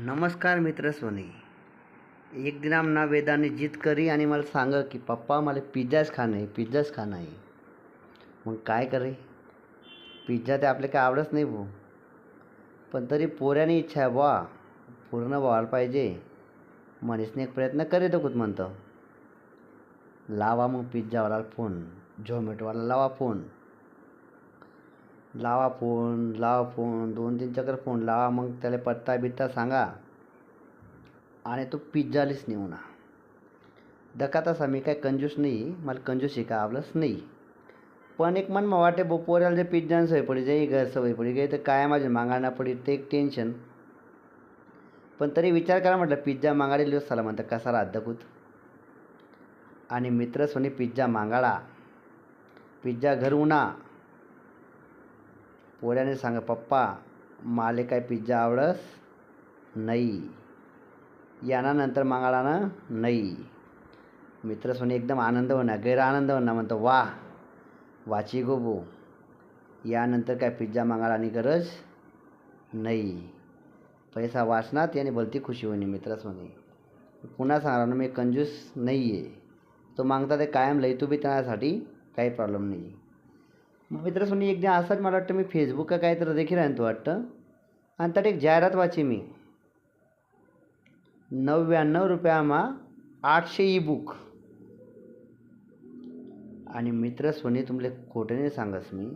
नमस्कार मित्र सोनी. एक दिन आमना वेदाने जिद करी आणि मला सांगा की पप्पा मला पिझ्झाच खाणं आहे पिझ्झाच खाणं आहे. मग काय करे? पिझ्झा ते आपले काय आवडत नाही भाऊ. पण तरी पोऱ्याने इच्छा आहे बुवा पूर्ण व्हायला पाहिजे. मनीषने एक प्रयत्न करीत होत म्हणतं. लावा मग पिझ्झावाला फोन झोमॅटोवाला लावा फोन. लावा फोन लावा फोन दोन तीन चक्कर फोन लावा मग त्याला पत्ता बित्ता सांगा. आणि तो पिझ्झालीच नेऊ ना दका तसा मी काय कंजूस नाही मला कंजूस शिका आवडलंच नाही. पण एक मन मग वाटे बपोऱ्याला जे पिझ्झान सवय पडी जाई घर सवय पडी गे तर काय माझे मागायला पडी ते एक टेन्शन पण तरी विचार करा म्हटलं पिझ्झा मागाडे लिओ झाला म्हणतं कसा राहत आणि मित्र सोनी पिझ्झा मागाडा. पिझ्झा घर उन्हा पोऱ्याने सांगा पप्पा माले काय पिझ्झा आवडस? नाही. याना नंतर मागाळा ना? नाही. मित्र सोने एकदम आनंद होणार गैर आनंद होणार म्हणतो वा वाची गो यानंतर काय पिझ्झा मागायला आणि गरज? नाही. पैसा वाचणार याने भलती खुशी होणे मित्र सोनी. पुन्हा सांगणार ना मी कंजूस नाही आहे तो मागता ते कायम लई तू बी त्यासाठी काही प्रॉब्लेम नाही मित्र सोनी एकदा असंच मला वाटतं मी फेसबुक का काय तर देखील आणतो वाटतं. आणि त्यात एक जाहिरात वाची मी. नव्याण्णव रुपयामा आठशे ई बुक आणि मित्र सोनी तुमले खोटं नाही सांगस मी.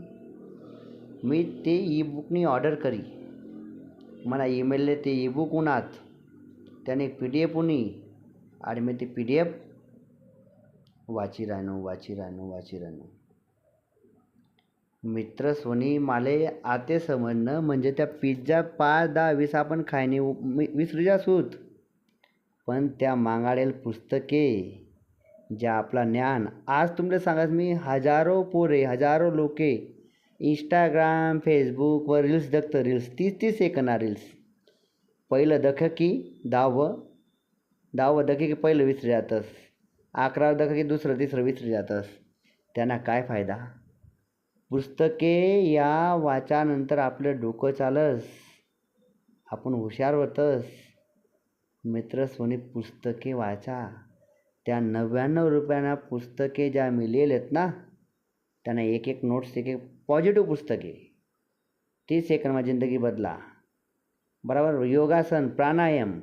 मी ते ई बुकनी ऑर्डर करी. मला ईमेलले ते ई बुक उन्हात. त्याने एक पी डी एफ उनी. आणि मी ते पी डी एफ वाची राहणो वाची राहणो वाची राहणो मित्र सोनी माले आते समजणं म्हणजे त्या पिझ्झा पाच दहा वीस आपण खायने विसरू सूत. पण त्या मागाडेल पुस्तके ज्या आपला ज्ञान. आज तुमले सांगास मी हजारो पोरे हजारो लोके इंस्टाग्राम फेसबुकवर रील्स दखतं रील्स तीस तीस सेकंदा रील्स पहिलं दख की दहावं दहावं दख की पहिलं विसरी जातस अकरावं दख की दुसरं तिसरं विसरी जातस त्यांना काय फायदा? पुस्तके या वाचानंतर आपलं डोकं चालस आपण हुशार होतस. मित्र सोनी पुस्तके वाचा. त्या नव्याण्णव रुपयांना पुस्तके ज्या मिळेल आहेत ना त्यांना एक एक नोट्स एक एक पॉझिटिव्ह पुस्तके. तीस सेकंडમાં जिंदगी बदला. बराबर? योगासन प्राणायाम.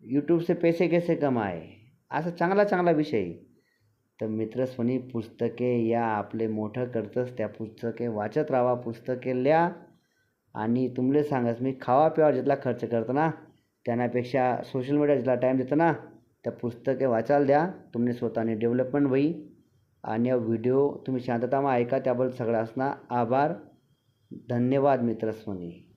यूट्यूब से पैसे कैसे कमाए असा चांगला चांगला विषय. तर मित्रस्वनी पुस्तके या आपले मोठं करतंच त्या पुस्तके वाचत राहा पुस्तके लिहा आणि तुमले सांगस मी खावा पिवा जितला खर्च करतो ना त्याच्यापेक्षा सोशल मीडिया जितला टाईम देतो ना त्या पुस्तके वाचायला द्या तुमने स्वतःने डेव्हलपमेंट होई. आणि व्हिडिओ तुम्ही शांततामा ऐका त्याबद्दल सगळ्यांना आभार. धन्यवाद मित्रस्वनी